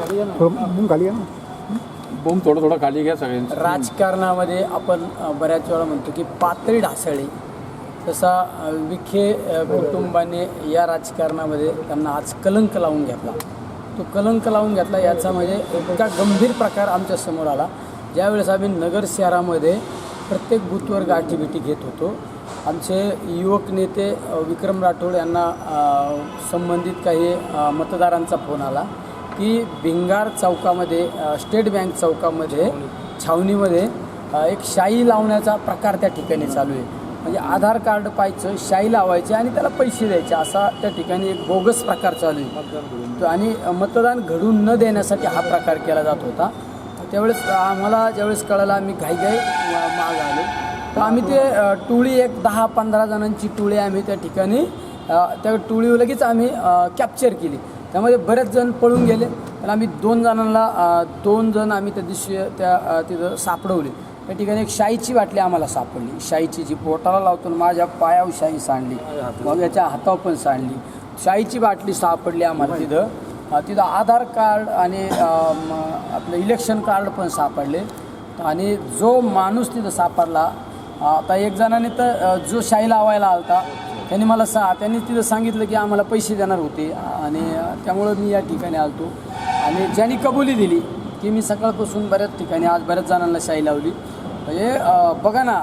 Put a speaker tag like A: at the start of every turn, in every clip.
A: थोडं खाली घ्या ना
B: थोडं थोडं खाली घ्या सगळ्यांचं.
C: राजकारणामध्ये आपण बऱ्याच वेळा म्हणतो की पातळी ढासळी तसा विखे कुटुंबाने या राजकारणामध्ये त्यांना आज कलंक लावून घेतला. तो कलंक लावून घेतला याचा म्हणजे इतका गंभीर प्रकार आमच्यासमोर आला. ज्यावेळेस आम्ही नगर शहरामध्ये प्रत्येक बूथवर गाठीभेटी घेत होतो. आमचे युवक नेते विक्रम राठोड यांना संबंधित काही मतदारांचा फोन आला. की भिंगार चौकामध्ये स्टेट बँक चौकामध्ये छावणीमध्ये एक शाई लावण्याचा प्रकार त्या ठिकाणी चालू आहे. म्हणजे आधार कार्ड पाहायचं शाई लावायची आणि त्याला पैसे द्यायचे असा त्या ठिकाणी एक बोगस प्रकार चालू आहे. आणि मतदान घडून न देण्यासाठी हा प्रकार केला जात होता. त्यावेळेस आम्हाला ज्यावेळेस कळालं आम्ही घाईघाई अ, माग आलो. तर आम्ही ते टोळी एक दहा पंधरा जणांची टोळी आम्ही त्या ठिकाणी त्या टोळी लगेच आम्ही कॅप्चर केली. त्यामध्ये बरेच जण पळून गेले. पण आम्ही दोन जणांना दोन जण आम्ही त्या दिवशी त्या तिथं सापडवले. त्या ठिकाणी एक शाईची बाटली आम्हाला सापडली. शाईची जी पोटाला लावतो माझ्या पायावर शाई सांडली. मग याच्या हातावर पण सांडली. शाईची बाटली सापडली आम्हाला तिथं. तिथं आधार कार्ड आणि आपलं इलेक्शन कार्ड पण सापडले. आणि जो माणूस तिथं सापडला आता एक जणाने तर जो शाई लावायला आलता त्यांनी मला सा त्यांनी तिथं सांगितलं की आम्हाला पैसे देणार होते. आणि त्यामुळं मी या ठिकाणी आलतो. आणि ज्यांनी कबुली दिली की मी सकाळपासून बऱ्याच ठिकाणी आज बऱ्याच जणांना शाई लावली. म्हणजे बघा ना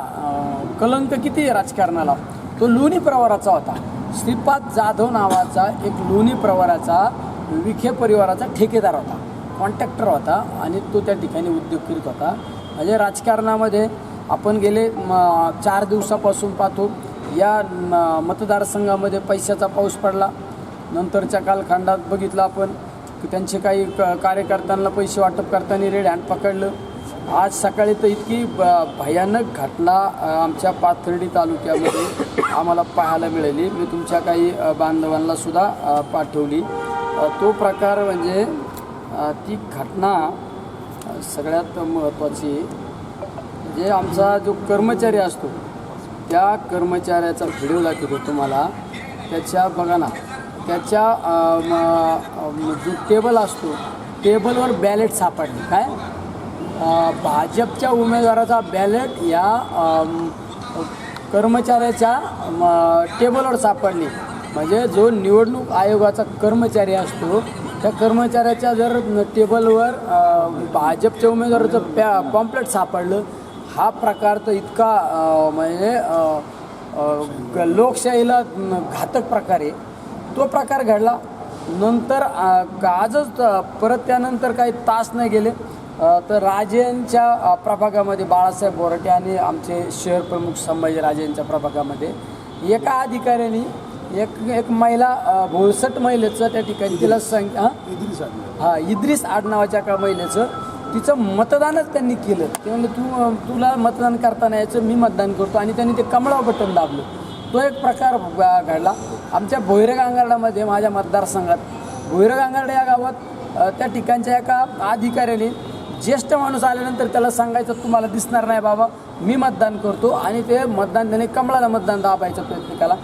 C: कलंक किती आहे राजकारणाला? तो लोणी प्रवाराचा होता. श्रीपाद जाधव नावाचा एक लोणी प्रवाराचा विखे परिवाराचा ठेकेदार होता. कॉन्ट्रॅक्टर होता आणि तो त्या ठिकाणी उद्योग करीत होता. म्हणजे राजकारणामध्ये आपण गेले म, चार दिवसापासून पाहतो या मतदारसंघामध्ये पैशाचा पाऊस पडला. नंतरच्या कालखंडात बघितलं आपण की त्यांचे काही क कार्यकर्त्यांना पैसे वाटप करताना रेड हँड पकडलं. आज सकाळी तर इतकी ब भयानक घटना आमच्या पाथर्डी तालुक्यामध्ये आम्हाला पाहायला मिळाली. मी तुमच्या काही बांधवांना सुद्धा पाठवली. तो प्रकार म्हणजे ती घटना सगळ्यात महत्त्वाची म्हणजे आमचा जो कर्मचारी असतो त्या कर्मचाऱ्याचा व्हिडिओ दाखवतो तुम्हाला त्याच्या बघा ना त्याच्या जो टेबल असतो टेबलवर बॅलेट सापडले. काय? भाजपच्या उमेदवाराचा बॅलेट या कर्मचाऱ्याच्या टेबलवर सापडली. म्हणजे जो निवडणूक आयोगाचा कर्मचारी असतो त्या कर्मचाऱ्याच्या जर टेबलवर भाजपच्या उमेदवाराचं पॅ पॉम्पलेट सापडलं हा प्रकार तर इतका म्हणजे लोकशाहीला घातक प्रकार आहे. तो प्रकार घडला. नंतर आजच परत त्यानंतर काही तास नाही गेले. तर राजेंच्या प्रभागामध्ये बाळासाहेब बोराटे आणि आमचे शहर प्रमुख संभाजी राजेंच्या प्रभागामध्ये एका अधिकाऱ्याने एक एक महिला भोळसट महिलेचं त्या ठिकाणी तिला सांग हां हा इद्रिस आडनावाच्या एका महिलेचं तिचं मतदानच त्यांनी केलं. ते म्हणजे तू तुला मतदान करताना यायचं मी मतदान करतो. आणि त्यांनी ते कमळा बटन दाबलं. तो एक प्रकार घडला. आमच्या भोयरे गांगार्डामध्ये माझ्या मतदारसंघात भोयरे गांगार्ड या गावात त्या ठिकाणच्या एका अधिकाऱ्याने ज्येष्ठ माणूस आल्यानंतर त्याला सांगायचं तुम्हाला दिसणार नाही बाबा मी मतदान करतो. आणि ते मतदान त्याने कमळाला मतदान दाबायचा प्रयत्न केला.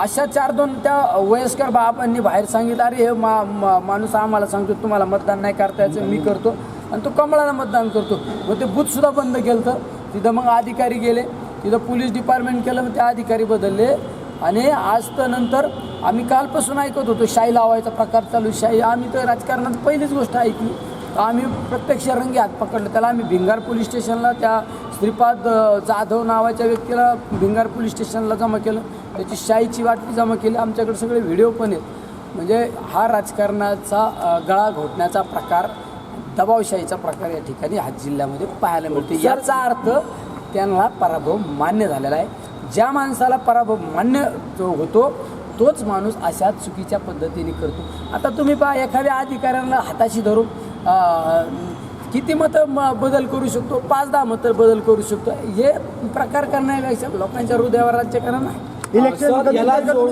C: अशा चार दोन त्या वयस्कर बापांनी बाहेर सांगितलं अरे हे मा- माणूस आम्हाला सांगतो तुम्हाला मतदान नाही करता यायचं मी करतो. आणि तो कमळाला मतदान करतो. मग ते बूथसुद्धा बंद केलं तर तिथं मग अधिकारी गेले. तिथं पोलीस डिपार्टमेंट केलं मग ते अधिकारी बदलले. आणि आज तर नंतर आम्ही कालपासून ऐकत होतो शाई लावायचा प्रकार चालू शाई आम्ही तर राजकारणात पहिलीच गोष्ट ऐकली. तर आम्ही प्रत्यक्ष रंगी हात पकडलं. त्याला आम्ही भिंगार पोलीस स्टेशनला त्या श्रीपाद जाधव नावाच्या व्यक्तीला भिंगार पोलीस स्टेशनला जमा केलं. त्याची शाईची वाटणी जमा केली. आमच्याकडे सगळे व्हिडिओ पण आहेत. म्हणजे हा राजकारणाचा गळा घोटण्याचा प्रकार दबावशाहीचा प्रकार या ठिकाणी हा जिल्ह्यामध्ये पाहायला मिळतो याचा अर्थ त्यांना पराभव मान्य झालेला आहे. ज्या माणसाला पराभव मान्य जो होतो तोच माणूस अशा चुकीच्या पद्धतीने करतो. आता तुम्ही पहा एखाद्या अधिकाऱ्यांना हाताशी धरून किती मतं म- बदल करू शकतो? पाच दहा मतं बदल करू शकतो? हे प्रकार करण्यापेक्षा लोकांच्या हृदयावर राज्य करणं नाही.